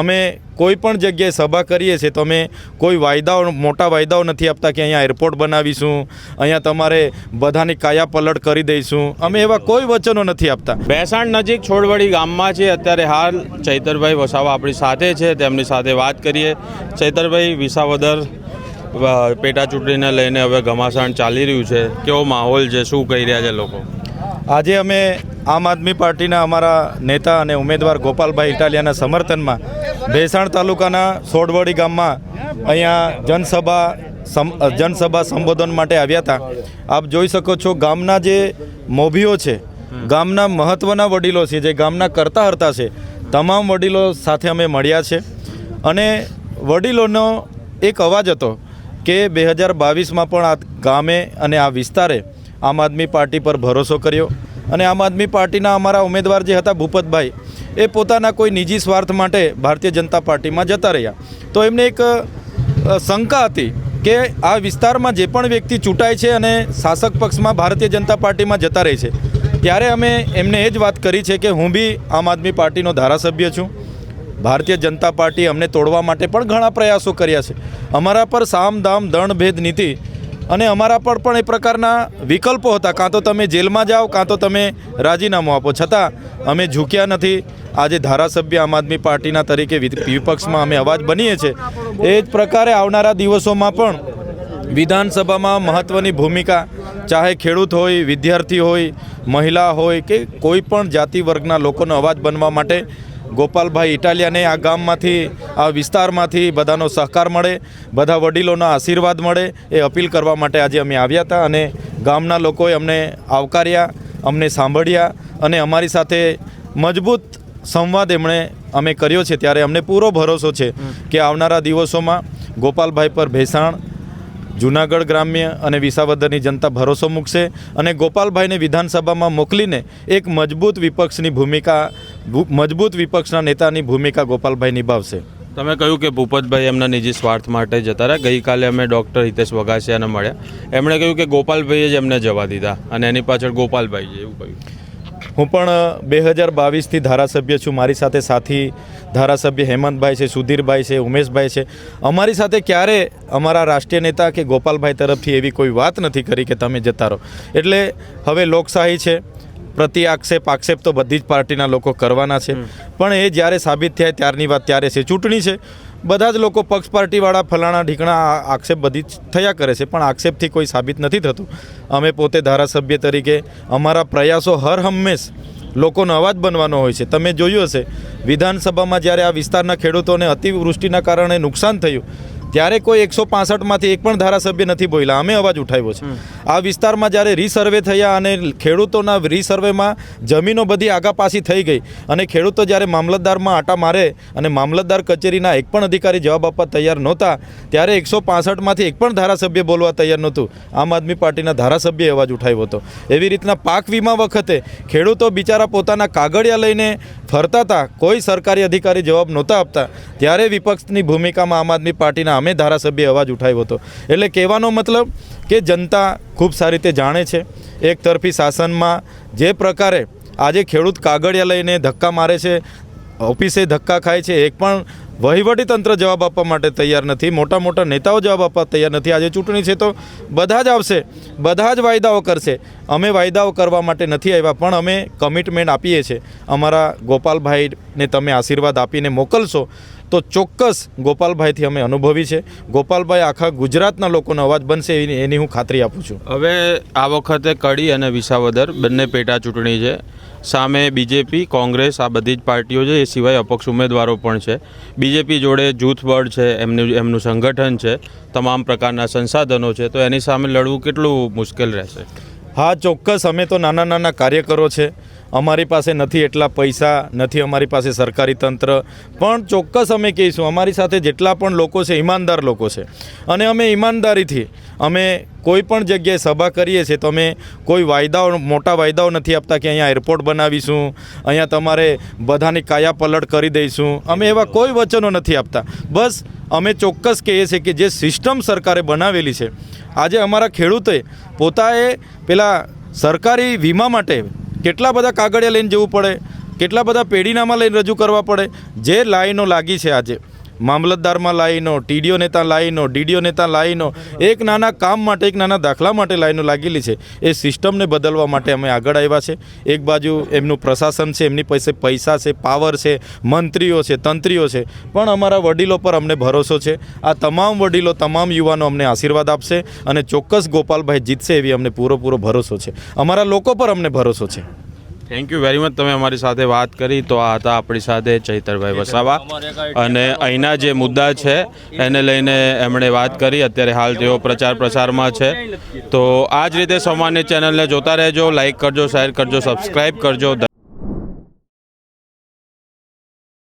અમે કોઈ પણ જગ્યાએ સભા કરીએ છીએ તો અમે કોઈ વાયદાઓ મોટા વાયદાઓ નથી આપતા કે અહીંયા એરપોર્ટ બનાવીશું અહીંયા તમારે બધાની કાયા પલટ કરી દઈશું. અમે એવા કોઈ વચનો નથી આપતા. બેસાણ નજીક છોડવડી ગામમાં છે અત્યારે હાલ ચૈતરભાઈ વસાવા આપણી સાથે છે તેમની સાથે વાત કરીએ. ચૈતરભાઈ વિસાવદર પેટા ચૂંટણીને લઈને હવે ઘમાસાણ ચાલી રહ્યું છે. કેવો માહોલ છે શું કહી રહ્યા છે લોકો? આજે અમે આમ આદમી પાર્ટીના અમારા નેતા અને ઉમેદવાર ગોપાલભાઈ ઇટાલિયાના સમર્થનમાં ભેસાણ તાલુકાના સોડવડી ગામમાં અહીંયા જનસભા જનસભા સંબોધન માટે આવ્યા હતા. આપ જોઈ શકો છો ગામના જે મોભીઓ છે, ગામના મહત્ત્વના વડીલો છે, જે ગામના કરતા હરતા છે, તમામ વડીલો સાથે અમે મળ્યા છે. અને વડીલોનો એક અવાજ હતો કે બે હજાર બાવીસમાં પણ આ ગામે અને આ વિસ્તારે આમ આદમી પાર્ટી પર ભરોસો કર્યો. અને આમ આદમી પાર્ટીના અમારા ઉમેદવાર જે હતા ભૂપતભાઈ, એ પોતાના કોઈ નિજી સ્વાર્થ માટે ભારતીય જનતા પાર્ટીમાં જતા રહ્યા. તો એમને એક શંકા હતી કે આ વિસ્તારમાં જે પણ વ્યક્તિ ચૂંટાય છે અને શાસક પક્ષમાં ભારતીય જનતા પાર્ટીમાં જતા રહે છે, ત્યારે અમે એમને એ જ વાત કરી છે કે હું બી આમ આદમી પાર્ટીનો ધારાસભ્ય છું. ભારતીય જનતા પાર્ટી અમને તોડવા માટે પણ ઘણા પ્રયાસો કર્યા છે. અમારા પર સામ, દામ, દંડ, ભેદ, નીતિ અને અમારા પર પણ એ પ્રકારના વિકલ્પો હતા. કાં તો તમે જેલમાં જાઓ, કાં તો તમે રાજીનામું આપો. છતાં અમે ઝૂક્યા નથી. આજે ધારાસભ્ય આમ આદમી પાર્ટીના તરીકે વિપક્ષમાં અમે અવાજ બનીએ છીએ. એ જ પ્રકારે આવનારા દિવસોમાં પણ વિધાનસભામાં મહત્ત્વની ભૂમિકા, ચાહે ખેડૂત હોય, વિદ્યાર્થી હોય, મહિલા હોય કે કોઈ પણ જાતિ વર્ગના લોકોનો અવાજ બનવા માટે ગોપાલભાઈ ઇટાલિયાને આ ગામમાંથી, આ વિસ્તારમાંથી બધાનો સહકાર મળે, બધા વડીલોના આશીર્વાદ મળે એ અપીલ કરવા માટે આજે અમે આવ્યા હતા અને ગામના લોકોએ અમને આવકાર્યા, અમને સાંભળ્યા અને અમારી સાથે મજબૂત સંવાદ એમણે અમે કર્યો છે. ત્યારે અમને પૂરો ભરોસો છે કે આવનારા દિવસોમાં ગોપાલભાઈ પર ભેસાણ, જુનાગઢ ગ્રામ્ય અને વિસાવદરની જનતા ભરોસો મૂકશે અને ગોપાલભાઈને વિધાનસભામાં મોકલીને એક મજબૂત વિપક્ષની ભૂમિકા મજબૂત વિપક્ષના નેતાની ભૂમિકા ગોપાલભાઈ નિભાવશે. તમે કહ્યું કે ભૂપતભાઈ એમના નિજી સ્વાર્થ માટે જતા રહ્યા. ગઈકાલે અમે ડૉક્ટર હિતેશ વઘાસિયાને મળ્યા. એમણે કહ્યું કે ગોપાલભાઈએ જ એમને જવા દીધા અને એની પાછળ ગોપાલભાઈ એવું કહ્યું. હું પણ બે હજાર બાવીસથી ધારાસભ્ય છું. મારી સાથે સાથી ધારાસભ્ય હેમંતભાઈ છે સુધીરભાઈ છે ઉમેશભાઈ છે. અમારી સાથે ક્યારે અમારા રાષ્ટ્રીય નેતા કે ગોપાલભાઈ તરફથી એવી કોઈ વાત નથી કરી કે તમે જતા રહો. એટલે હવે લોકશાહી છે. પ્રતિ આક્ષેપ આક્ષેપ તો બધી જ પાર્ટીના લોકો કરવાના છે. પણ એ જ્યારે સાબિત થાય ત્યારની વાત ત્યારે છે. ચૂંટણી છે. બધા જ લોકો પક્ષ પાર્ટીવાળા ફલાણા ઢીકણા આક્ષેપ બધી જ થયા કરે છે. પણ આક્ષેપથી કોઈ સાબિત નથી થતું. અમે પોતે ધારાસભ્ય તરીકે અમારા પ્રયાસો હર હંમેશ લોકોનો અવાજ બનવાનો હોય છે. તમે જોયું હશે. વિધાનસભામાં જ્યારે આ વિસ્તારના ખેડૂતોને અતિવૃષ્ટિના કારણે નુકસાન થયું ત્યારે કોઈ એકસો પાસઠમાંથી એક પણ ધારાસભ્ય નથી બોલ્યા. અમે અવાજ ઉઠાવ્યો છે. આ વિસ્તારમાં જ્યારે રીસર્વે થયા અને ખેડૂતોના રીસર્વેમાં જમીનો બધી આગાપાસી થઈ ગઈ અને ખેડૂતો જ્યારે મામલતદારમાં આટા મારે અને મામલતદાર કચેરીના એક પણ અધિકારી જવાબ આપવા તૈયાર નહોતા ત્યારે એકસો પાસઠમાંથી એક પણ ધારાસભ્ય બોલવા તૈયાર નહોતું. આમ આદમી પાર્ટીના ધારાસભ્ય અવાજ ઉઠાવ્યો હતો. એવી રીતના પાક વીમા વખતે ખેડૂતો બિચારા પોતાના કાગળિયા લઈને ફરતા હતા. કોઈ સરકારી અધિકારી જવાબ નહોતા આપતા. ત્યારે વિપક્ષની ભૂમિકામાં આમ આદમી પાર્ટીના અમે ધારાસભ્ય અવાજ ઉઠાવ્યો હતો. એટલે કહેવાનો મતલબ કે જનતા ખૂબ સારી રીતે જાણે છે. એક તરફી શાસનમાં જે પ્રકારે આજે ખેડૂત કાગળિયા લઈને ધક્કા મારે છે, ઓફિસે ધક્કા ખાય છે, એક પણ વહીવટી તંત્ર જવાબ આપવા માટે તૈયાર નથી. મોટા મોટા નેતાઓ જવાબ આપવા તૈયાર નથી. આજે ચૂંટણી છે તો બધા જ આવશે. બધા જ વાયદાઓ કરશે. અમે વાયદાઓ કરવા માટે નથી આવ્યા, પણ અમે કમિટમેન્ટ આપીએ છીએ. અમારા ગોપાલભાઈને તમે આશીર્વાદ આપીને મોકલશો તો ચોક્કસ ગોપાલભાઈથી અમે અનુભવી છે. ગોપાલભાઈ આખા ગુજરાતના લોકોનો અવાજ બનશે એની એની હું ખાતરી આપું છું. હવે આ વખતે કડી અને વિસાવદર બંને પેટા ચૂંટણી છે. સામે બીજેપી, કોંગ્રેસ, આ બધી જ પાર્ટીઓ છે, એ સિવાય અપક્ષ ઉમેદવારો પણ છે. બીજેપી જોડે જૂથ બળ છે, એમનું એમનું સંગઠન છે, તમામ પ્રકારના સંસાધનો છે, તો એની સામે લડવું કેટલું મુશ્કેલ રહેશે? હા, ચોક્કસ. અમે તો નાના નાના કાર્યકરો છે. અમારી પાસે નથી એટલા પૈસા, નથી અમારી પાસે સરકારી તંત્ર. પણ ચોક્કસ અમે કહીશું, અમારી સાથે જેટલા પણ લોકો છે, ઈમાનદાર લોકો છે. અને અમે ઈમાનદારીથી, અમે કોઈ પણ જગ્યાએ સભા કરીએ છીએ, તો અમે કોઈ વાયદાઓ, મોટા વાયદાઓ નથી આપતા કે અહીંયા એરપોર્ટ બનાવીશું, અહીંયા તમારે બધાની કાયા પલટ કરી દઈશું. અમે એવા કોઈ વચનો નથી આપતા. બસ અમે ચોક્કસ કહીએ છીએ કે જે સિસ્ટમ સરકારે બનાવેલી છે, આજે અમારા ખેડૂતે પોતાએ પેલા સરકારી વીમા માટે કેટલા બધા કાગળિયા લઈને જવું પડે? કેટલા બધા પેઢીનામાં લઈને રજૂ કરવા પડે? જે લાઈનો લાગી છે આજે. મામલતદારમાં લાઈનો, ટીડીઓ નેતા લાઈનો, ડીડીઓ નેતા લાઈનો, એક નાના કામ માટે, એક નાના દાખલા માટે લાઈનો લાગેલી છે. એ સિસ્ટમને બદલવા માટે અમે આગળ આવ્યા છે. એક બાજુ એમનું પ્રશાસન છે, એમની પાસે પૈસા છે પાવર છે, મંત્રીઓ છે, તંત્રીઓ છે. પણ અમારા વડીલો પર અમને ભરોસો છે. આ તમામ વડીલો, તમામ યુવાનો અમને આશીર્વાદ આપશે અને ચોક્કસ ગોપાલભાઈ જીતશે એવી અમને પૂરો પૂરો ભરોસો છે. અમારા લોકો પર અમને ભરોસો છે. થેન્ક યુ વેરી મચ તમે અમારી સાથે વાત કરી તો આ હતા આપણી સાથે ચૈતરભાઈ વસાવા. અને અહીંના જે મુદ્દા છે એને લઈને એમણે વાત કરી. અત્યારે હાલ તેઓ પ્રચાર પ્રસારમાં છે. તો આ જ રીતે સામાન્ય ચેનલને જોતા રહેજો લાઇક કરજો શેર કરજો સબસ્ક્રાઈબ કરજો.